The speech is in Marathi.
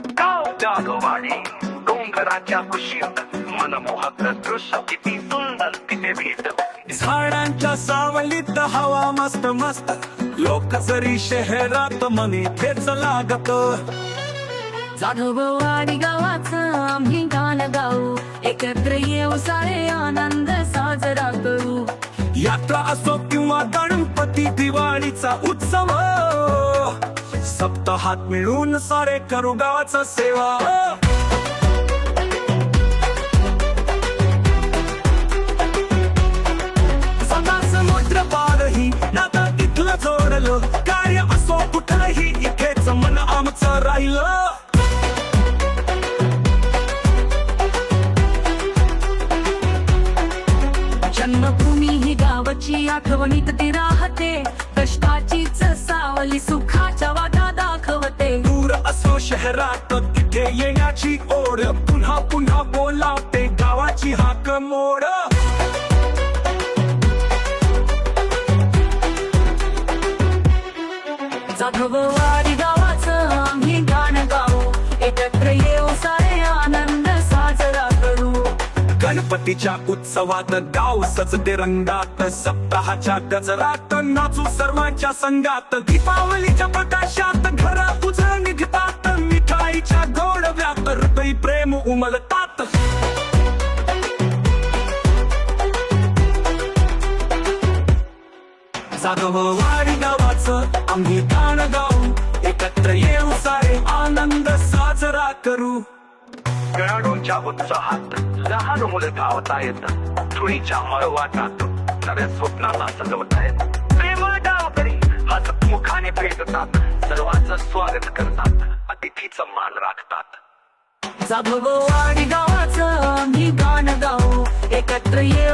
जागवाडी डोंगराच्या कुशीत मनमोहक दृश्य किती सुंदर तिथे भेट. झाडांच्या सावलीत हवा मस्त मस्त लोक जरी शहरात मनी तेच लागत. जाधववाडी गावाचं आम्ही गाणं गाऊ एकत्र येऊ सारे आनंद साजरा करू. यात्रा असो किंवा गणपती दिवाळीचा उत्सव सप्ताहात मिळून सारे करू गावाचा सेवा. समुद्र पारही नाता तिथलं जोडलं. कार्य असो कुठलंही इथेच मन आमचं राहिलं. जन्मभूमी ही गावाची आठवणीत ती राहते. कष्टाची शहरात तिथे येण्याची ओढ. पुन्हा पुन्हा बोलावते गावाची हाक मोड. जाधववाडी गावाचं आम्ही गाणं गाऊ. एकत्र येऊ सारे आनंद साजरा करू. गणपतीच्या उत्सवात गाव सजते रंगात. सप्ताहाच्या गजरात नाचू सर्वांच्या संगात. दीपावलीच्या प्रकाशात व्यात प्रेम उमलतात जाधववाडी गावाचं आम्ही गाणं गाऊ एकत्र येऊ सारे आनंद साजरा करू खेळाडूंच्या उत्साहात लहान मुलं धावता येत धुळीच्या मळवाटात नव्या स्वप्नाला सजवत आहेत प्रेमळ गावकरी हसत मुखाने भेटतात सर्वांचं स्वागत करतात अतिथीचं मान राखतात जाधववाडी गावाचं मी गाणं गाऊ. एकत्र ये